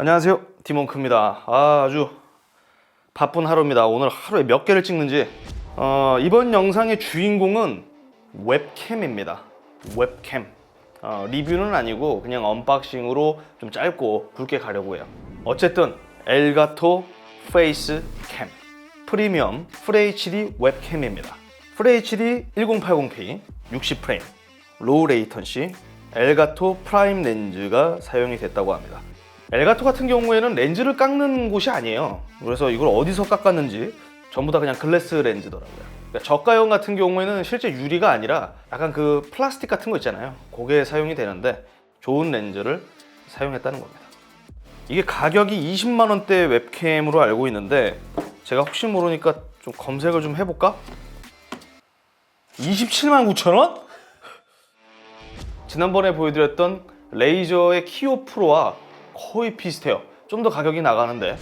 안녕하세요. 디몬크입니다. 아, 아주 바쁜 하루입니다. 오늘 하루에 몇 개를 찍는지. 어, 이번 영상의 주인공은 웹캠입니다. 웹캠. 어, 리뷰는 아니고 그냥 언박싱으로 좀 짧고 굵게 가려고 해요. 어쨌든 엘가토 페이스 캠. 프리미엄 FHD 웹캠입니다. FHD 1080p 60프레임. 로우 레이턴시 엘가토 프라임 렌즈가 사용이 됐다고 합니다 엘가토 같은 경우에는 렌즈를 깎는 곳이 아니에요. 그래서 이걸 어디서 깎았는지 전부 다 그냥 글래스 렌즈더라고요. 그러니까 저가형 같은 경우에는 실제 유리가 아니라 약간 그 플라스틱 같은 거 있잖아요. 그게 사용이 되는데 좋은 렌즈를 사용했다는 겁니다. 이게 가격이 20만 원대 웹캠으로 알고 있는데 제가 혹시 모르니까 좀 검색을 좀 해볼까? 27만 9천 원? 지난번에 보여드렸던 레이저의 키오 프로와 거의 비슷해요. 좀 더 가격이 나가는데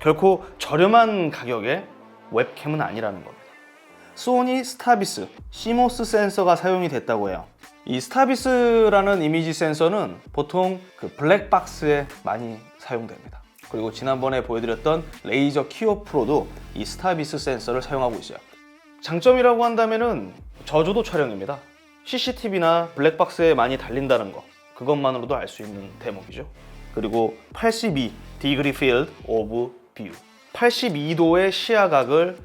결코 저렴한 가격의 웹캠은 아니라는 겁니다. 소니 스타비스 시모스 센서가 사용이 됐다고 해요. 이 스타비스라는 이미지 센서는 보통 그 블랙박스에 많이 사용됩니다. 그리고 지난번에 보여드렸던 레이저 키오 프로도 이 스타비스 센서를 사용하고 있어요. 장점이라고 한다면은 저조도 촬영입니다. CCTV나 블랙박스에 많이 달린다는 거 그것만으로도 알 수 있는 대목이죠. 그리고 82 디그리 필드 오브 뷰 82도의 시야각을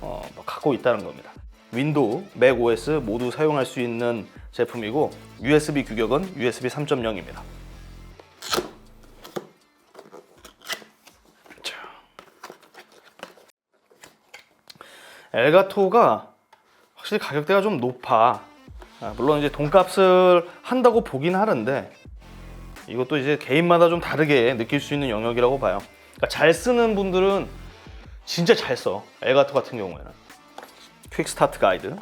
어, 갖고 있다는 겁니다. 윈도우, 맥 OS 모두 사용할 수 있는 제품이고 USB 규격은 USB 3.0입니다. 엘가토가 확실히 가격대가 좀 높아. 아, 물론 이제 돈값을 한다고 보긴 하는데 이것도 이제 개인마다 좀 다르게 느낄 수 있는 영역이라고 봐요. 그러니까 잘 쓰는 분들은 진짜 잘 써. 엘가토 같은 경우에는. 퀵 스타트 가이드.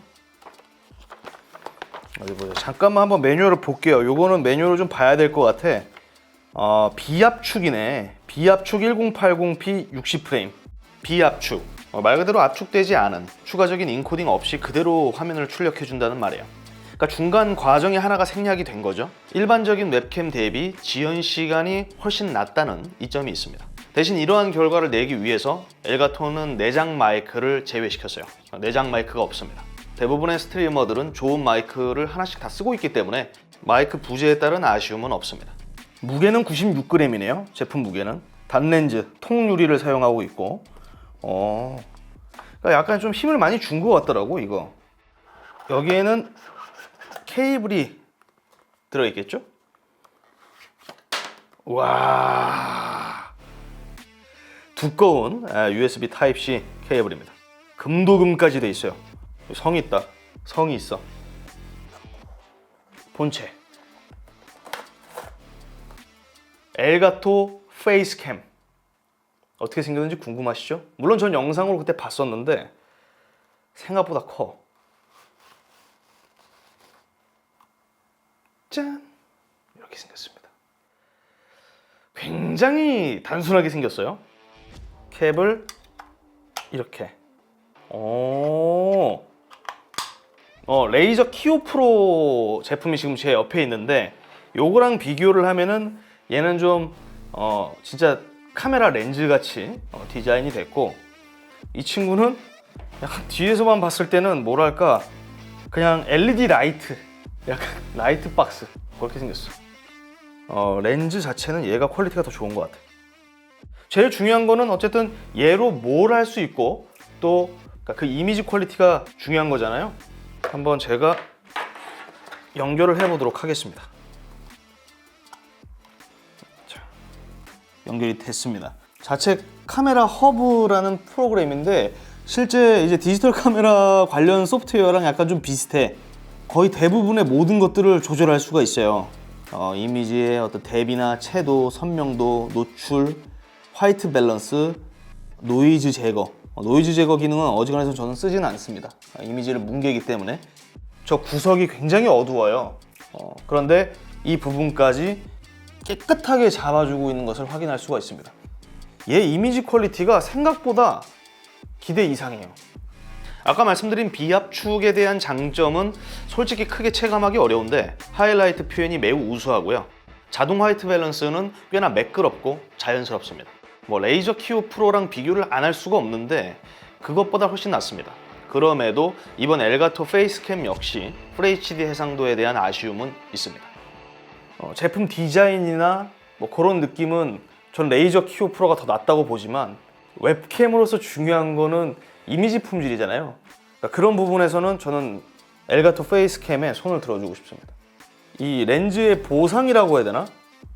어디 보자. 잠깐만 한번 매뉴얼을 볼게요. 요거는 매뉴얼을 좀 봐야 될 것 같아. 어, 비압축이네. 비압축 1080p 60프레임. 비압축. 어, 말 그대로 압축되지 않은 추가적인 인코딩 없이 그대로 화면을 출력해 준다는 말이에요. 그러니까 중간 과정이 하나가 생략이 된 거죠. 일반적인 웹캠 대비 지연 시간이 훨씬 낮다는 이점이 있습니다. 대신 이러한 결과를 내기 위해서 엘가토는 내장 마이크를 제외시켰어요. 내장 마이크가 없습니다. 대부분의 스트리머들은 좋은 마이크를 하나씩 다 쓰고 있기 때문에 마이크 부재에 따른 아쉬움은 없습니다. 무게는 96g이네요. 제품 무게는 단렌즈 통유리를 사용하고 있고, 어, 그러니까 약간 좀 힘을 많이 준 것 같더라고 이거. 여기에는 케이블이 들어있겠죠? 와 두꺼운 아, USB Type-C 케이블입니다. 금도금까지 돼 있어요. 성이 있다. 성이 있어. 본체. 엘가토 페이스캠. 어떻게 생겼는지 궁금하시죠? 물론 전 영상으로 그때 봤었는데 생각보다 커. 짠 이렇게 생겼습니다. 굉장히 단순하게 생겼어요. 캡을 이렇게. 오. 어, 레이저 키오 프로 제품이 지금 제 옆에 있는데 요거랑 비교를 하면은 얘는 좀 어, 진짜 카메라 렌즈 같이 어, 디자인이 됐고 이 친구는 약간 뒤에서만 봤을 때는 뭐랄까 그냥 LED 라이트 약간 라이트 박스 그렇게 생겼어. 어, 렌즈 자체는 얘가 퀄리티가 더 좋은 것 같아. 제일 중요한 거는 어쨌든 얘로 뭘 할 수 있고 또 그 이미지 퀄리티가 중요한 거잖아요. 한번 제가 연결을 해보도록 하겠습니다. 자, 연결이 됐습니다. 자체 카메라 허브라는 프로그램인데 실제 이제 디지털 카메라 관련 소프트웨어랑 약간 좀 비슷해. 거의 대부분의 모든 것들을 조절할 수가 있어요. 어, 이미지의 어떤 대비나 채도, 선명도, 노출, 화이트 밸런스, 노이즈 제거. 어, 노이즈 제거 기능은 어지간해서 저는 쓰지는 않습니다. 어, 이미지를 뭉개기 때문에. 저 구석이 굉장히 어두워요. 어, 그런데 이 부분까지 깨끗하게 잡아주고 있는 것을 확인할 수가 있습니다. 얘 이미지 퀄리티가 생각보다 기대 이상이에요. 아까 말씀드린 비압축에 대한 장점은 솔직히 크게 체감하기 어려운데 하이라이트 표현이 매우 우수하고요. 자동 화이트 밸런스는 꽤나 매끄럽고 자연스럽습니다. 뭐 레이저 키오 프로랑 비교를 안 할 수가 없는데 그것보다 훨씬 낫습니다. 그럼에도 이번 엘가토 페이스캠 역시 FHD 해상도에 대한 아쉬움은 있습니다. 어, 제품 디자인이나 뭐 그런 느낌은 전 레이저 키오 프로가 더 낫다고 보지만 웹캠으로서 중요한 거는 이미지 품질이잖아요. 그러니까 그런 부분에서는 저는 엘가토 페이스캠에 손을 들어주고 싶습니다. 이 렌즈의 보상이라고 해야 되나?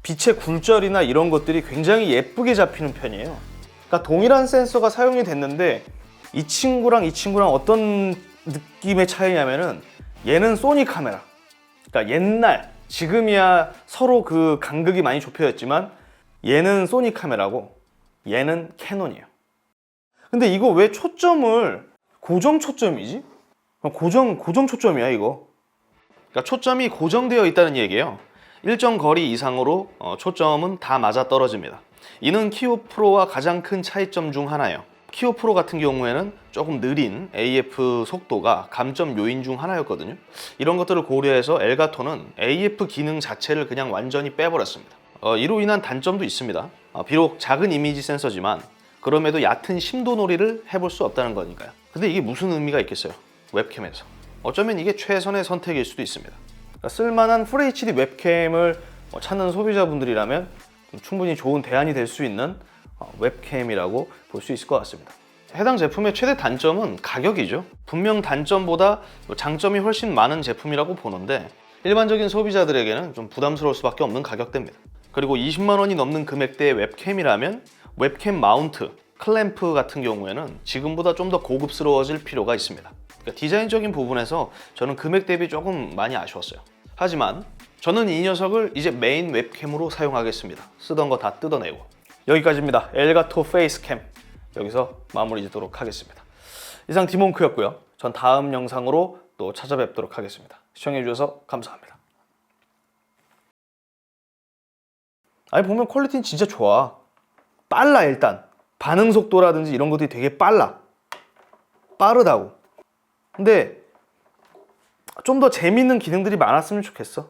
빛의 굴절이나 이런 것들이 굉장히 예쁘게 잡히는 편이에요. 그러니까 동일한 센서가 사용이 됐는데 이 친구랑 이 친구랑 어떤 느낌의 차이냐면은 얘는 소니 카메라. 그러니까 옛날 지금이야 서로 그 간극이 많이 좁혀졌지만 얘는 소니 카메라고 얘는 캐논이에요. 근데 이거 왜 초점을 고정 초점이지? 고정 고정 초점이야 이거. 그러니까 초점이 고정되어 있다는 얘기예요. 일정 거리 이상으로 어, 초점은 다 맞아 떨어집니다. 이는 키오 프로와 가장 큰 차이점 중 하나예요. 키오 프로 같은 경우에는 조금 느린 AF 속도가 감점 요인 중 하나였거든요. 이런 것들을 고려해서 엘가토는 AF 기능 자체를 그냥 완전히 빼버렸습니다. 어, 이로 인한 단점도 있습니다. 어, 비록 작은 이미지 센서지만 그럼에도 얕은 심도 놀이를 해볼 수 없다는 거니까요. 근데 이게 무슨 의미가 있겠어요? 웹캠에서. 어쩌면 이게 최선의 선택일 수도 있습니다. 그러니까 쓸만한 FHD 웹캠을 어, 찾는 소비자분들이라면 충분히 좋은 대안이 될 수 있는 어, 웹캠이라고 볼 수 있을 것 같습니다. 해당 제품의 최대 단점은 가격이죠. 분명 단점보다 장점이 훨씬 많은 제품이라고 보는데 일반적인 소비자들에게는 좀 부담스러울 수밖에 없는 가격대입니다. 그리고 20만 원이 넘는 금액대의 웹캠이라면 웹캠 마운트, 클램프 같은 경우에는 지금보다 좀 더 고급스러워질 필요가 있습니다. 그러니까 디자인적인 부분에서 저는 금액 대비 조금 많이 아쉬웠어요. 하지만 저는 이 녀석을 이제 메인 웹캠으로 사용하겠습니다. 쓰던 거 다 뜯어내고. 여기까지입니다. 엘가토 페이스캠. 여기서 마무리 짓도록 하겠습니다. 이상 디몽크였고요. 전 다음 영상으로 또 찾아뵙도록 하겠습니다. 시청해주셔서 감사합니다. 아니 보면 퀄리티는 진짜 좋아. 빨라 일단. 반응 속도라든지 이런 것들이 되게 빨라. 빠르다고. 근데 좀 더 재밌는 기능들이 많았으면 좋겠어.